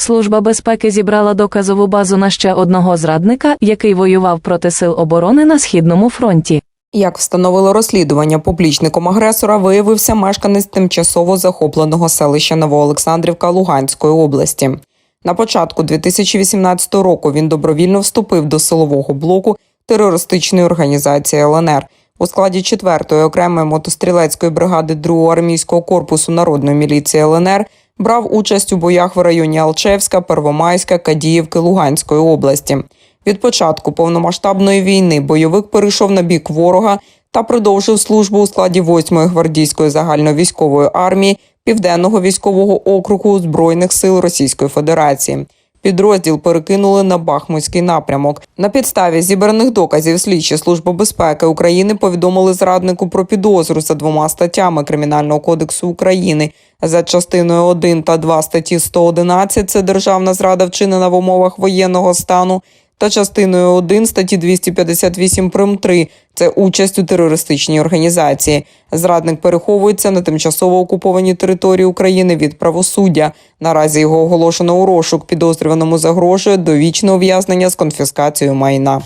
Служба безпеки зібрала доказову базу на ще одного зрадника, який воював проти сил оборони на східному фронті. Як встановило розслідування, поплічником агресора виявився мешканець тимчасово захопленого селища Новоолександрівка Луганської області. На початку 2018 року він добровільно вступив до силового блоку терористичної організації ЛНР у складі 4-ї окремої мотострілецької бригади 2-го армійського корпусу народної міліції ЛНР брав участь у боях в районі Алчевська, Первомайська, Кадіївки Луганської області. Від початку повномасштабної війни бойовик перейшов на бік ворога та продовжив службу у складі 8-ї гвардійської загальновійськової армії Південного військового округу Збройних сил Російської Федерації. Підрозділ перекинули на Бахмутський напрямок. На підставі зібраних доказів слідчі Служби безпеки України повідомили зраднику про підозру за двома статтями Кримінального кодексу України за частиною 1 та 2 статті 111 – це державна зрада вчинена в умовах воєнного стану та частиною 1 статті 258 прим 3 – це участь у терористичній організації. Зрадник переховується на тимчасово окупованій території України від правосуддя. Наразі його оголошено у розшук. Підозрюваному загрожує довічне ув'язнення з конфіскацією майна.